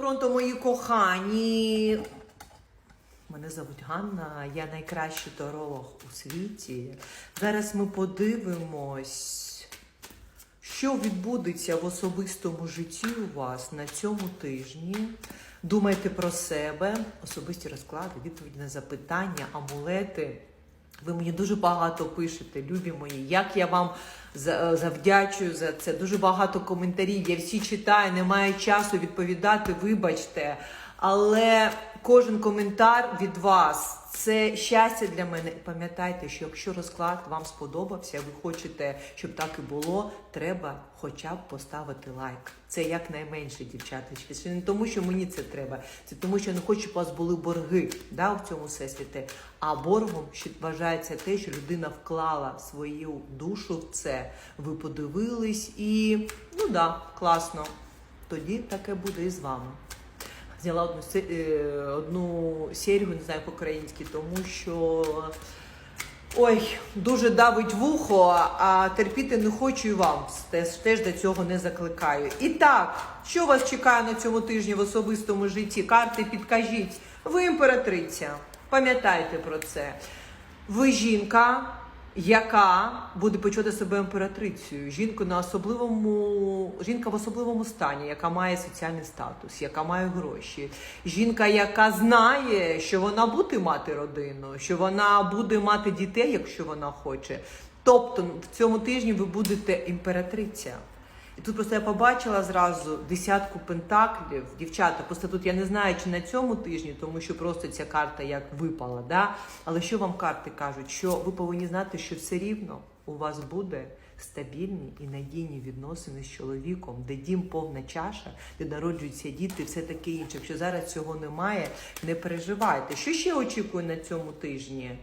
Пронто, мої кохані. Мене звуть Ганна, я найкращий таролог у світі. Зараз ми подивимось, що відбудеться в особистому житті у вас на цьому тижні. Думайте про себе, особисті розклади, відповіді на запитання, амулети. Ви мені дуже багато пишете, любі мої. Як я вам за- завдячую за це. Дуже багато коментарів. Я всі читаю, не маю часу відповідати. Вибачте. Але кожен коментар від вас це щастя для мене. Пам'ятайте, що якщо розклад вам сподобався, ви хочете, щоб так і було, треба хоча б поставити лайк. Це якнайменше, дівчаточки. Це не тому, що мені це треба, це тому, що я не хочу, щоб у вас були борги да, в цьому всесвіті. А боргом вважається те, що людина вклала свою душу в це. Ви подивились і ну да, класно. Тоді таке буде і з вами. Зняла одну, е, одну серію, не знаю по-українськи, тому що ой, дуже давить вухо, а терпіти не хочу і вам теж, теж до цього не закликаю. І так, що вас чекає на цьому тижні в особистому житті? Карти підкажіть. Ви імператриця. Пам'ятайте про це. Ви жінка, яка буде почувати себе імператрицею. Жінку на особливому, жінка в особливому стані, яка має соціальний статус, яка має гроші. Жінка, яка знає, що вона буде мати родину, що вона буде мати дітей, якщо вона хоче. Тобто в цьому тижні ви будете імператриця. І тут просто я побачила зразу десятку пентаклів. Дівчата, просто тут я не знаю, чи на цьому тижні, тому що просто ця карта як випала. Да? Але що вам карти кажуть? Що ви повинні знати, що все рівно у вас буде стабільні і надійні відносини з чоловіком, де дім повна чаша, де народжуються діти, все таке інше. Якщо зараз цього немає, не переживайте. Що ще очікую на цьому тижні?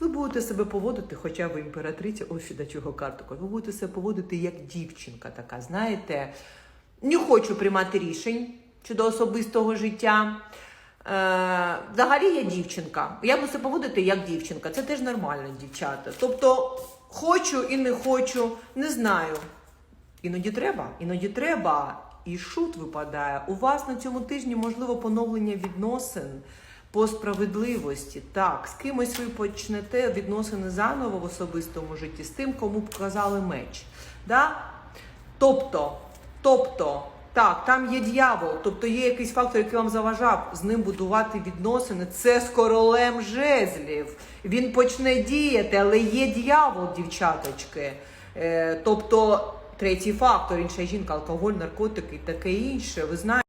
Ви будете себе поводити, хоча ви імператриця, ось до чого карту. Ви будете себе поводити як дівчинка така, знаєте, не хочу приймати рішень щодо особистого життя. Е, взагалі я дівчинка. Я буду себе поводити як дівчинка. Це теж нормально, дівчата. Тобто, хочу і не хочу, не знаю. Іноді треба, іноді треба. І шут випадає. У вас на цьому тижні можливо поновлення відносин по справедливості. Так, з кимось ви почнете відносини заново в особистому житті, з тим, кому показали меч. Да? Тобто, тобто, так, там є дьявол, тобто є якийсь фактор, який вам заважав з ним будувати відносини. Це з королем жезлів. Він почне діяти, але є дьявол, дівчаточки. Е, тобто, третій фактор, інша жінка, алкоголь, наркотики і таке інше. Ви знаєте.